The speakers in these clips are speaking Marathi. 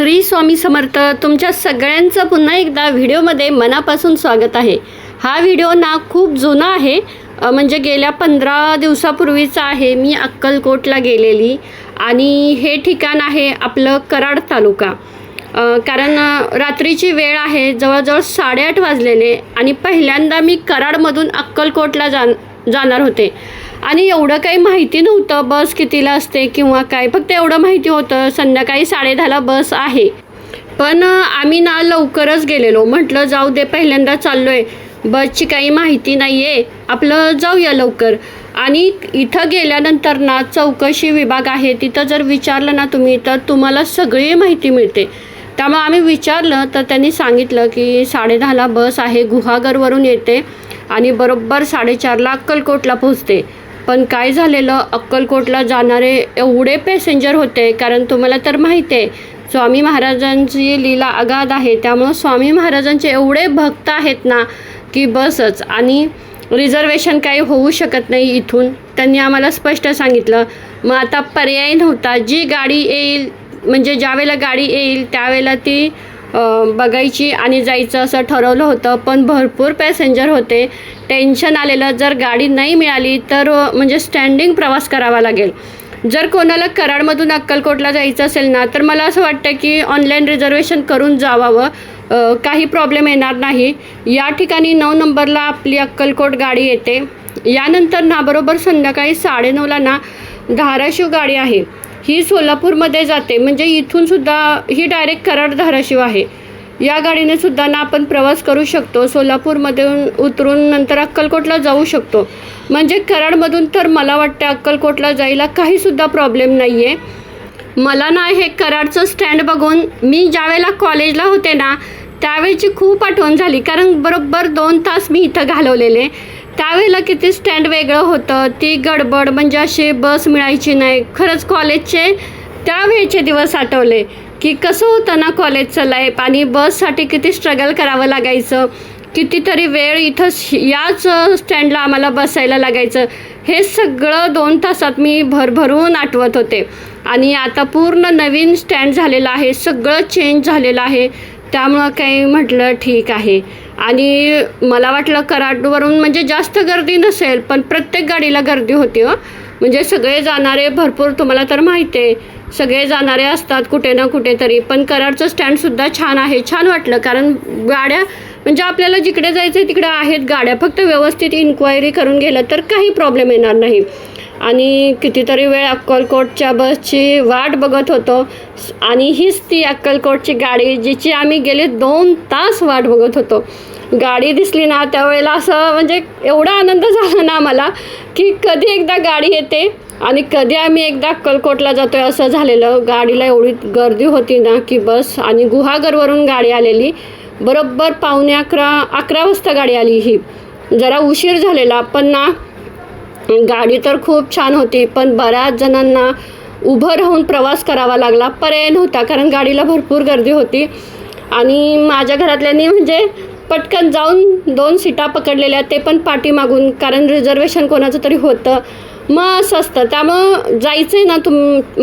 श्री स्वामी समर्थ तुमच्या सगळ्यांचं पुन्हा एकदा व्हिडिओमध्ये मनापासून स्वागत आहे. हा व्हिडिओ ना खूप जुना आहे म्हणजे गेल्या पंधरा दिवसापूर्वीचा आहे. मी अक्कलकोटला गेलेली आणि हे ठिकाण आहे आपलं कराड तालुका. कारण रात्रीची वेळ आहे जवळजवळ साडेआठ वाजलेले आणि पहिल्यांदा मी कराडमधून अक्कलकोटला जा जाणार होते. आणि एवढं काही माहिती नव्हतं बस कितीला असते किंवा काय फक्त एवढं माहिती होतं संध्याकाळी साडेदहाला बस आहे. पण आम्ही ना लवकरच गेलेलो. म्हटलं जाऊ दे पहिल्यांदा चाललो आहे बसची काही माहिती नाही आहे आपलं जाऊया लवकर. आणि इथं गेल्यानंतर ना चौकशी विभाग आहे. तिथं जर विचारलं ना तुम्ही तर तुम्हाला सगळी माहिती मिळते. त्यामुळे आम्ही विचारलं तर त्यांनी सांगितलं की साडेदहाला बस आहे. गुहागरवरून येते आणि बरोबर साडेचारला अक्कलकोटला पोहोचते. पण काय झालेलं? अक्कलकोटला जाणारे एवढे पॅसेंजर होते कारण तुम्हाला तर माहिती आहे स्वामी महाराजांची लीला अगाध आहे त्यामुळं स्वामी महाराजांचे एवढे भक्त आहेत ना की बसच. आणि रिझर्वेशन काही होऊ शकत नाही इथून. त्यांनी आम्हाला स्पष्ट सांगितलं मग आता पर्याय नव्हता. जी गाडी येईल म्हणजे ज्यावेळेला गाडी येईल त्यावेळेला ती बघायची आणि जायचं असं ठरवलं होतं पण भरपूर पॅसेंजर होते. टेन्शन आलेलं जर गाडी नाही मिळाली तर म्हणजे स्टँडिंग प्रवास करावा लागेल. जर कोणाला कराडमधून अक्कलकोटला जायचं असेल ना तर मला असं वाटतं की ऑनलाईन रिझर्वेशन करून जावावं. काही प्रॉब्लेम येणार नाही. या ठिकाणी नऊ नंबरला आपली अक्कलकोट गाडी येते. यानंतर ना बरोबर संध्याकाळी साडेनऊला ना धाराशिव गाडी आहे. ही सोलापूरमध्ये जाते. म्हणजे इथून सुद्धा ही डायरेक्ट कराड धाराशिव आहे. या गाडीने सुद्धा ना आपण प्रवास करू शकतो. सोलापूरमधून उतरून नंतर अक्कलकोटला जाऊ शकतो. म्हणजे कराडमधून तर मला वाटतं अक्कलकोटला जायला काहीसुद्धा प्रॉब्लेम नाही आहे मला ना हे कराडचं स्टँड बघून मी ज्यावेळेला कॉलेजला होते ना त्यावेळेची खूप आठवण झाली. कारण बरोबर दोन तास मी इथं घालवलेले. त्यावेळेला किती स्टँड वेगळं होतं ती गडबड म्हणजे अशी बस मिळायची नाही. खरंच कॉलेजचे त्यावेळचे दिवस आठवले की कसं होतं ना कॉलेजचं लाईफ आणि बससाठी किती स्ट्रगल करावं लागायचं. कितीतरी वेळ इथं याच स्टँडला आम्हाला बसायला लागायचं. हे सगळं दोन तासात मी भरभरून आठवत होते. आणि आता पूर्ण नवीन स्टँड झालेलं आहे सगळं चेंज झालेलं आहे. त्यामुळं काही म्हटलं ठीक आहे. आणि मला वाटलं कराडवरून म्हणजे जास्त गर्दी नसेल पण प्रत्येक गाडीला गर्दी होती हो. म्हणजे सगळे जाणारे भरपूर तुम्हाला तर माहिती आहे सगळे जाणारे असतात कुठे ना कुठेतरी पण कराडचं स्टँडसुद्धा छान आहे. छान वाटलं कारण गाड्या म्हणजे आपल्याला जिकडे जायचं आहे तिकडे आहेत गाड्या. फक्त व्यवस्थित इन्क्वायरी करून गेलं तर काही प्रॉब्लेम येणार नाही. आणि कितीतरी वेळ अक्कलकोटच्या बसची वाट बघत होतो. आणि हीच ती अक्कलकोटची गाडी जिची आम्ही गेले दोन तास वाट बघत होतो. गाडी दिसली ना त्यावेळेला असं म्हणजे एवढा आनंद झाला ना आम्हाला की कधी एकदा गाडी येते आणि कधी आम्ही एकदा अक्कलकोटला जातो आहे असं झालेलं. गाडीला एवढी गर्दी होती ना की बस आणि गुहागरवरून गाडी आलेली. बरोबर पावणे अकरा अकरा वाजता गाडी आली ही. जरा उशीर झालेला पण ना गाडी तर खूप छान होती पण बऱ्याच जणांना उभं राहून प्रवास करावा लागला पर्याय नव्हता कारण गाडीला भरपूर गर्दी होती. आणि माझ्या घरातल्यांनी म्हणजे पटकन जाऊन दोन सीटा पकडलेल्या ते पण पाठीमागून कारण रिझर्वेशन कोणाचं तरी होतं. मग असं असतं त्यामुळं जायचं आहे ना तुम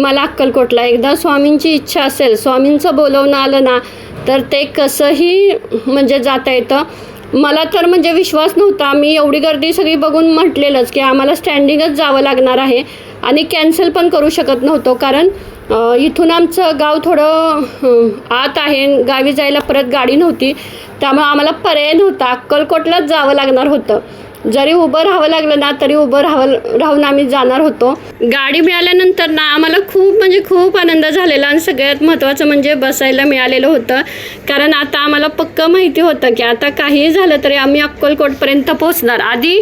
मला अक्कलकोटला. एकदा स्वामींची इच्छा असेल स्वामींचं बोलवणं आलं ना तर ते कसंही म्हणजे जाता येतं. मला तर म्हणजे विश्वास नव्हता. मी एवढी गर्दी सगळी बघून म्हटलेलंच की आम्हाला स्टँडिंगच जावं लागणार आहे. आणि कॅन्सल पण करू शकत नव्हतो. कारण इथून आमचं गाव थोडं आत आहे. गावी जायला परत गाडी नव्हती. त्यामुळे आम्हाला पर्याय नव्हता. अक्कलकोटलाच जावं लागणार होतं. जरी उभं राहावं लागलं ना तरी उभं राहावं राहून आम्ही जाणार होतो. गाडी मिळाल्यानंतर ना आम्हाला खूप म्हणजे खूप आनंद झालेला आणि सगळ्यात महत्त्वाचं म्हणजे बसायला मिळालेलं होतं. कारण आता आम्हाला पक्कं माहिती होतं की आता काहीही झालं तरी आम्ही अक्कलकोटपर्यंत पोहोचणार. आधी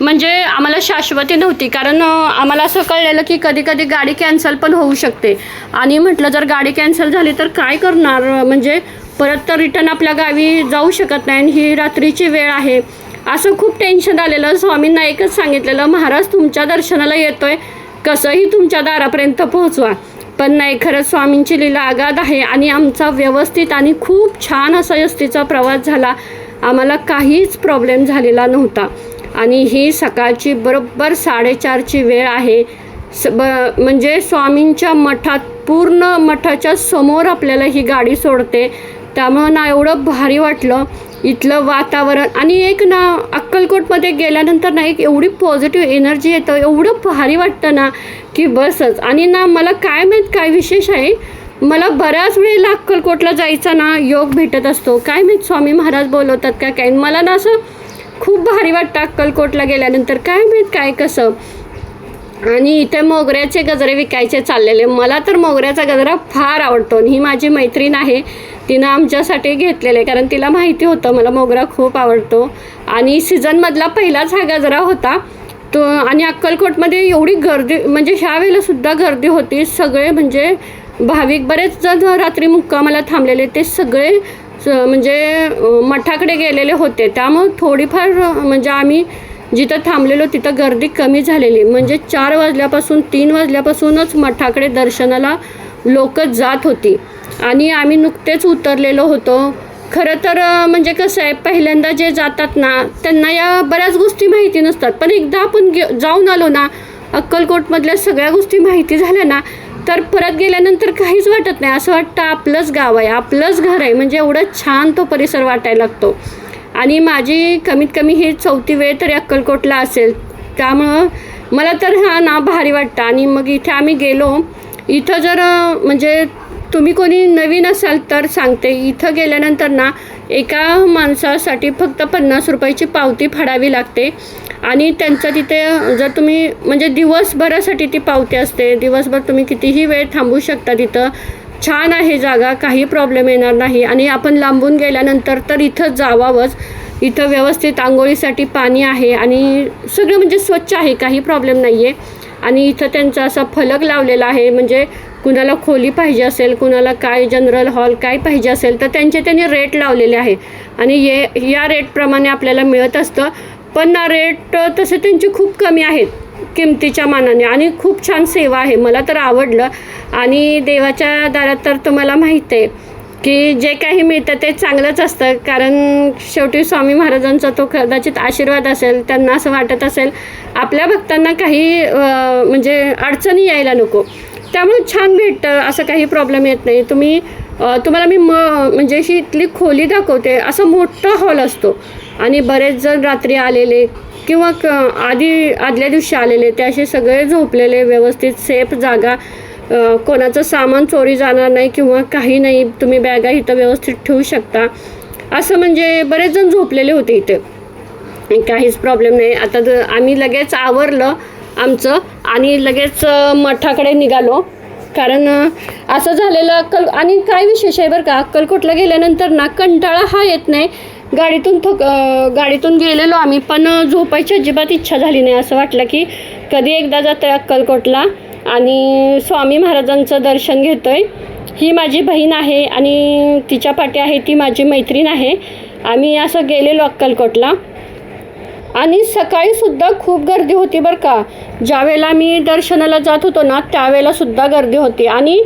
म्हणजे आम्हाला शाश्वती नव्हती कारण आम्हाला असं कळलेलं की कधी कधी गाडी कॅन्सल पण होऊ शकते. आणि म्हटलं जर गाडी कॅन्सल झाली तर काय करणार? म्हणजे परत तर रिटर्न आपल्या गावी जाऊ शकत नाही आणि ही रात्रीची वेळ आहे. असं खूप टेन्शन आलेलं स्वामींना एकच सांगितलेलं महाराज तुमच्या दर्शनाला येतोय. कसंही तुमच्या दारापर्यंत पोहोचवा. पण नाही खरंच स्वामींची लीला आगाध आहे आणि आमचा व्यवस्थित आणि खूप छान असा यस्तीचा प्रवास झाला. आम्हाला काहीच प्रॉब्लेम झालेला नव्हता. आणि ही सकाळची बरोबर साडेचारची वेळ आहे. स ब म्हणजे स्वामींच्या मठात पूर्ण मठाच्या समोर आपल्याला ही गाडी सोडते. त्यामुळं ना एवढं भारी वाटलं. इथलं वातावरण. आणि एक ना अक्कलकोटमध्ये गेल्यानंतर ना एक एवढी पॉझिटिव्ह एनर्जी येतं एवढं भारी वाटतं ना की बसच. आणि ना मला काय माहीत काय विशेष आहे? मला बऱ्याच वेळेला अक्कलकोटला जायचा ना योग भेटत असतो. काय माहीत स्वामी महाराज बोलवतात का काय? मला ना असं खूप भारी वाटतं अक्कलकोटला गेल्यानंतर. काय माहीत काय कसं? आणि इथे मोगऱ्याचे गजरे विकायचे चाललेले. मला तर मोगऱ्याचा गजरा फार आवडतो आणि ही माझी मैत्रीण आहे. तिनं आमच्यासाठी घेतलेले कारण तिला माहिती होतं मला मोगरा खूप आवडतो. आणि सीझनमधला पहिलाच हा गजरा होता. तो आणि अक्कलकोटमध्ये एवढी गर्दी म्हणजे ह्या वेळेलासुद्धा गर्दी होती. सगळे म्हणजे भाविक बरेच जण रात्री मुक्कामाला थांबलेले. ते सगळे म्हणजे मठाकडे गेलेले होते. त्यामुळं थोडीफार म्हणजे आम्ही जिथं थांबलेलो तिथं गर्दी कमी झालेली. म्हणजे चार वाजल्यापासून तीन वाजल्यापासूनच मठाकडे दर्शनाला लोक जात होती. आणि आम्ही नुकतेच उतरलेलो होतो. खरं तर म्हणजे कसं आहे पहिल्यांदा जे जातात ना त्यांना या बऱ्याच गोष्टी माहिती नसतात. पण एकदा आपण गे जाऊन आलो ना अक्कलकोटमधल्या सगळ्या गोष्टी माहिती झाल्या ना तर परत गेल्यानंतर काहीच वाटत नाही. असं वाटतं आपलंच गाव आहे आपलंच घर आहे. म्हणजे एवढं छान तो परिसर वाटायला लागतो. आणि माझी कमीत कमी ही चौथी वेळ तरी अक्कलकोटला असेल. त्यामुळं मला तर हा ना भारी वाटतं. आणि मग इथे आम्ही गेलो. इथं जर म्हणजे तुम्ही कोणी नवीन असाल तर सांगते. इथं गेल्यानंतर ना एका माणसासाठी फक्त पन्नास रुपयाची पावती फाडावी लागते. आणि त्यांचं तिथे जर तुम्ही म्हणजे दिवसभरासाठी ती पावती असते. दिवसभर तुम्ही कितीही वेळ थांबू शकता तिथं. छान आहे जागा काही प्रॉब्लेम येणार नाही. आणि आपण लांबून गेल्यानंतर तर इथं जावावंच. इथं व्यवस्थित आंघोळीसाठी पाणी आहे आणि सगळं म्हणजे स्वच्छ आहे काही प्रॉब्लेम नाही आहे आणि इथं त्यांचा असा फलक लावलेला आहे म्हणजे कुणाला खोली पाहिजे असेल कुणाला काय जनरल हॉल काय पाहिजे असेल तर त्यांचे त्यांनी रेट लावलेले आहे. आणि ये या रेटप्रमाणे आपल्याला मिळत असतं. पण रेट तसे त्यांचे खूप कमी आहेत. किमतीच्या मानाने. आणि खूप छान सेवा आहे. मला तर आवडलं. आणि देवाच्या दारात तर तुम्हाला माहीत आहे की जे काही मिळतं ते चांगलंच असतं. कारण शेवटी स्वामी महाराजांचा तो कदाचित आशीर्वाद असेल त्यांना असं वाटत असेल आपल्या भक्तांना काही म्हणजे अडचणी यायला नको. त्यामुळे छान भेटतं असं काही प्रॉब्लेम येत नाही. तुम्ही तुम्हाला मी म म्हणजे अशी इथली खोली दाखवते. असं मोठा हॉल असतो. आणि बरेच जण रात्री आलेले किंवा क आधी आदल्या दिवशी आलेले ते असे सगळे झोपलेले व्यवस्थित सेफ जागा कोणाचं सामान चोरी जाणार नाही किंवा काही नाही तुम्ही बॅगा इथं व्यवस्थित ठेवू शकता. असं म्हणजे बरेच जण झोपलेले होते इथे. काहीच प्रॉब्लेम नाही. आता ज- आम्ही लगेच आवरलं आमचं आणि लगेच मठाकडे निघालो. कारण असं झालेलं अक्कल आणि काय विशेष आहे बरं का? अक्कलकोटला गेल्यानंतर ना कंटाळा हा येत नाही. गाडीतून थक गाडीतून गेलेलो आम्ही पण झोपायची अजिबात इच्छा झाली नाही. असं वाटलं की कधी एकदा जातो आहे अक्कलकोटला आणि स्वामी महाराजांचं दर्शन घेतो आहे ही माझी बहीण आहे आणि तिच्या पाठी आहे ती माझी मैत्रीण आहे. आम्ही असं गेलेलो अक्कलकोटला. आणि सकाळीसुद्धा खूप गर्दी होती बरं का. ज्यावेळेला मी दर्शनाला जात होतो ना त्यावेळेलासुद्धा गर्दी होती. आणि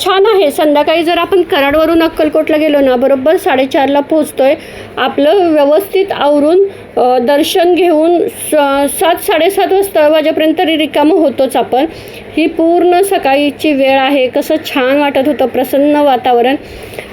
छान आहे. संध्याकाळी जर आपण कराडवरून अक्कलकोटला गेलो ना बरोबर साडेचारला पोचतोय आपलं व्यवस्थित आवरून दर्शन घेऊन स सात साडेसात वाजता वाजेपर्यंत तरी रिकामं होतोच आपण. ही पूर्ण सकाळीची वेळ आहे. कसं छान वाटत होतं प्रसन्न वातावरण.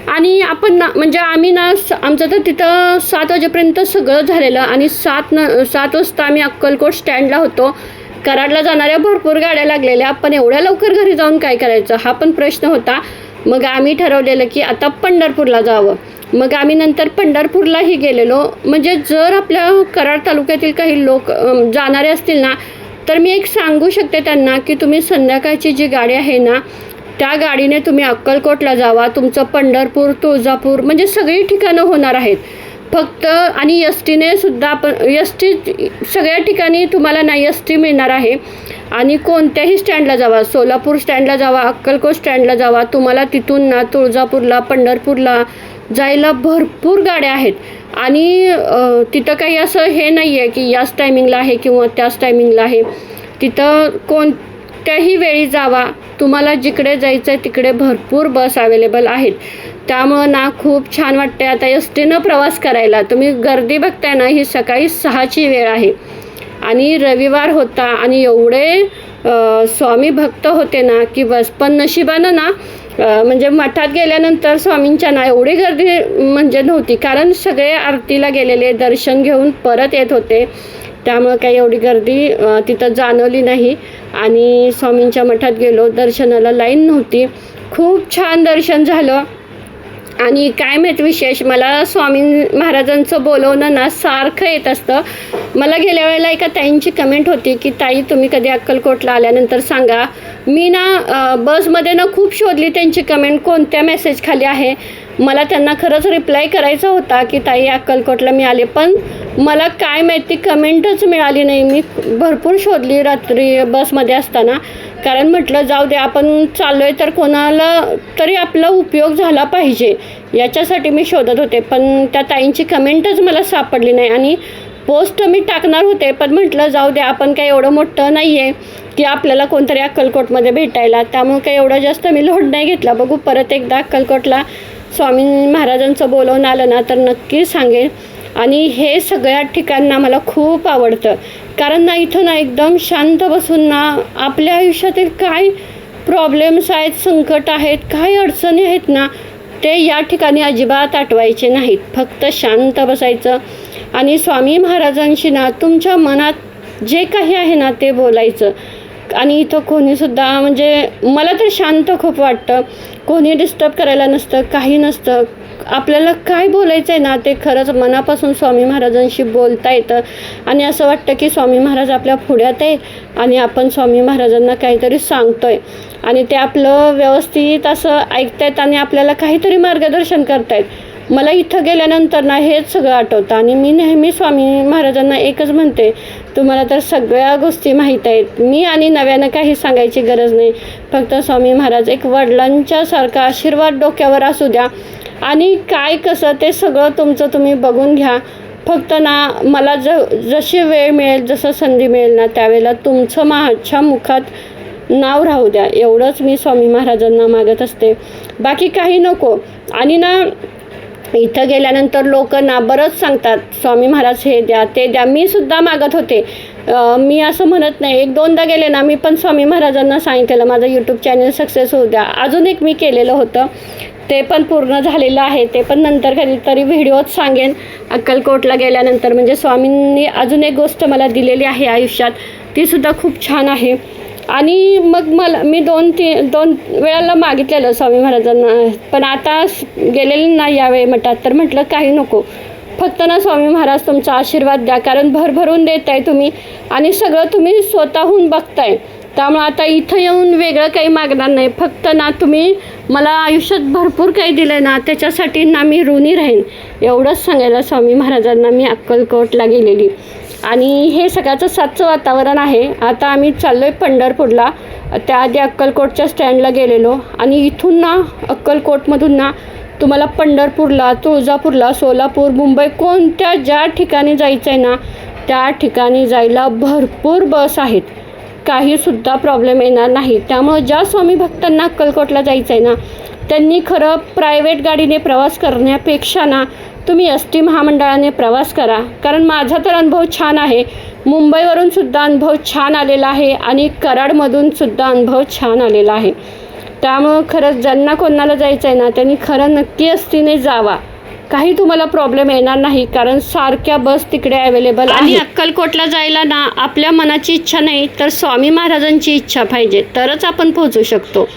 आणि आपण ना म्हणजे आम्ही ना स- आमचं तर तिथं सात वाजेपर्यंत सगळं झालेलं आणि सात न सात वाजता आम्ही अक्कलकोट स्टँडला होतो. कराडला जाणाऱ्या भरपूर गाड्या लागलेल्या पण एवढ्या लवकर घरी जाऊन काय करायचं? हा पण प्रश्न होता. मग आम्ही ठरवलेलं की आता पंढरपूरला जावं. मग आम्ही नंतर पंढरपूरलाही गेलेलो. म्हणजे जर आपल्या कराड तालुक्यातील काही लोक जाणारे असतील ना तर मी एक सांगू शकते त्यांना की तुम्ही संध्याकाळची जी गाडी आहे ना त्या गाडीने तुम्ही अक्कलकोटला जावा. तुमचं पंढरपूर तुळजापूर म्हणजे सगळी ठिकाणं होणार आहेत. फक्त आणि एस टीने सुद्धा आपण एस टी सगळ्या ठिकाणी तुम्हाला नाही एस टी मिळणार आहे. आणि कोणत्याही स्टँडला जावा. सोलापूर स्टँडला जावा अक्कलकोट स्टँडला जावा. तुम्हाला तिथून ना तुळजापूरला पंढरपूरला जायला भरपूर गाड्या आहेत. आणि तिथं काही असं हे नाही आहे की याच टायमिंगला आहे किंवा त्याच टायमिंगला आहे. तिथं कोणत्याही वेळी जावा. तुम्हाला जिकडे जायचं आहे तिकडे भरपूर बस अवेलेबल आहेत. त्यामुळं ना खूप छान वाटते आता एस टीनं प्रवास करायला. तुम्ही गर्दी बघताय ना ही सकाळी सहाची वेळ आहे. आणि रविवार होता आणि एवढे स्वामी भक्त होते ना की बस. पण नशिबानं ना म्हणजे मठात गेल्यानंतर स्वामींच्या ना एवढी गर्दी म्हणजे नव्हती. कारण सगळे आरतीला गेलेले दर्शन घेऊन परत येत होते. त्यामुळं काही एवढी गर्दी तिथं जाणवली नाही. आणि स्वामींच्या मठात गेलो दर्शनाला लाईन नव्हती. खूप छान दर्शन झालं. आणि काय माहीत विशेष मला स्वामी महाराजांचं बोलवणं ना सारखं येत असतं. मला गेल्या वेळेला एका ताईंची कमेंट होती की ताई तुम्ही कधी अक्कलकोटला आल्यानंतर सांगा. मी ना बसमध्ये ना खूप शोधली त्यांची कमेंट कोणत्या मेसेजखाली आहे. मला त्यांना खरंच रिप्लाय करायचा होता की ताई अक्कलकोटला मी आले. पण मला काय माहिती कमेंटच मिळाली नाही. मी भरपूर शोधली रात्री बसमध्ये असताना. कारण म्हटलं जाऊ दे आपण चाललो आहे तर कोणाला तरी आपला उपयोग झाला पाहिजे. याच्यासाठी मी शोधत होते पण त्या ताईंची कमेंटच मला सापडली नाही. आणि पोस्ट मी टाकणार होते पण म्हटलं जाऊ दे आपण काही एवढं मोठं नाही आहे की आपल्याला कोणतरी अक्कलकोटमध्ये भेटायला. त्यामुळे काही एवढं जास्त मी लोड नाही घेतला. बघू परत एकदा अक्कलकोटला स्वामी महाराजांचं बोलवून आलं ना तर नक्की सांगेन. आणि हे सगळ्या ठिकाणना मला खूप आवडतं. कारण ना इथं ना एकदम शांत बसून ना आपल्या आयुष्यातील काय प्रॉब्लेम्स आहेत संकट आहेत काय अडचणी आहेत ना ते या ठिकाणी अजिबात आठवायचे नाहीत. फक्त शांत बसायचं. आणि स्वामी महाराजांशी ना तुमच्या मनात जे काही आहे ना ते बोलायचं. आणि इथं कोणीसुद्धा म्हणजे मला तर शांत खूप वाटतं. कोणी डिस्टर्ब करायला नसतं काही नसतं. आपल्याला काय बोलायचं आहे ना ते खरंच मनापासून स्वामी महाराजांशी बोलता येतं. आणि असं वाटतं की स्वामी महाराज आपल्या पुढ्यात आहे आणि आपण स्वामी महाराजांना काहीतरी सांगतो आहे आणि ते आपलं व्यवस्थित असं ऐकतायत आणि आपल्याला काहीतरी मार्गदर्शन करतायत. मला इथं गेल्यानंतर ना हेच सगळं आठवतं आणि मी नेहमी स्वामी महाराजांना एकच म्हणते तुम्हाला तर सगळ्या गोष्टी माहीत आहेत. मी आणि नव्यानं काही सांगायची गरज नाही. फक्त स्वामी महाराज एक वडिलांच्यासारखा आशीर्वाद डोक्यावर असू द्या. आणि काय कसं ते सगळं तुमचं तुम्ही बघून घ्या. फक्त ना मला ज जशी वेळ मिळेल जसं संधी मिळेल ना त्यावेळेला तुमचं माझ्या मुखात नाव राहू द्या. एवढंच मी स्वामी महाराजांना मागत असते. बाकी काही नको. आणि ना इथं गेल्यानंतर लोक ना बरंच सांगतात स्वामी महाराज हे द्या ते द्या. मी सुद्धा मागत होते. मी असं म्हणत नाही. एक दोनदा गेले ना मी पण स्वामी महाराजांना सांगितलेलं माझं यूट्यूब चॅनल सक्सेस होऊ द्या. अजून एक मी केलेलं होतं. ते पण पूर्ण झालेलं आहे. ते पण नंतर कधीतरी व्हिडिओत सांगेन. अक्कलकोटला गेल्यानंतर म्हणजे स्वामींनी अजून एक गोष्ट मला दिलेली आहे आयुष्यात. ती सुद्धा खूप छान आहे. आणि मग मला मी दोन ती दोन वेळाला मागितलेलं स्वामी महाराजांना. पण आता गेलेलं गेलेले यावेळी मठात. तर म्हटलं काही नको. फक्त ना स्वामी महाराज तुमचा आशीर्वाद द्या. कारण भरभरून देत आहे तुम्ही. आणि सगळं तुम्ही स्वतःहून बघताय. त्यामुळं आता इथं येऊन वेगळं काही मागणार नाही. फक्त ना तुम्ही मला आयुष्यात भरपूर काही दिलं आहे ना त्याच्यासाठी ना मी ऋणी राहीन. एवढंच सांगायला स्वामी महाराजांना मी अक्कलकोटला गेलेली. आणि हे सगळ्याचं सातचं वातावरण आहे. आता आम्ही चाललो आहे पंढरपूरला त्याआधी अक्कलकोटच्या स्टँडला गेलेलो. आणि इथून ना अक्कलकोटमधून ना तुम्हाला पंढरपूरला तुळजापूरला सोलापूर मुंबई कोणत्या ज्या ठिकाणी जायचं आहे ना त्या ठिकाणी जायला भरपूर बस आहेत. काहीसुद्धा प्रॉब्लेम येणार नाही. त्यामुळं ज्या स्वामी भक्तांना अक्कलकोटला जायचं आहे ना त्यांनी खरं प्रायव्हेट गाडीने प्रवास करण्यापेक्षा ना तुम्ही एस टी महामंडळाने प्रवास करा. कारण माझा तर अनुभव छान आहे. मुंबईवरून सुद्धा अनुभव छान आलेला आहे आणि कराडमधून सुद्धा अनुभव छान आलेला आहे. त्यामुळं खरंच ज्यांना कोणाला जायचं आहे ना त्यांनी खरं नक्की एस टीने जावा. काही तुम्हाला प्रॉब्लेम येणार नाही कारण सारख्या बस तिकडे अवेलेबल आणि अक्कलकोटला जायला ना आपल्या मनाची इच्छा नाही तर स्वामी महाराजांची इच्छा पाहिजे तरच आपण पोहोचू शकतो.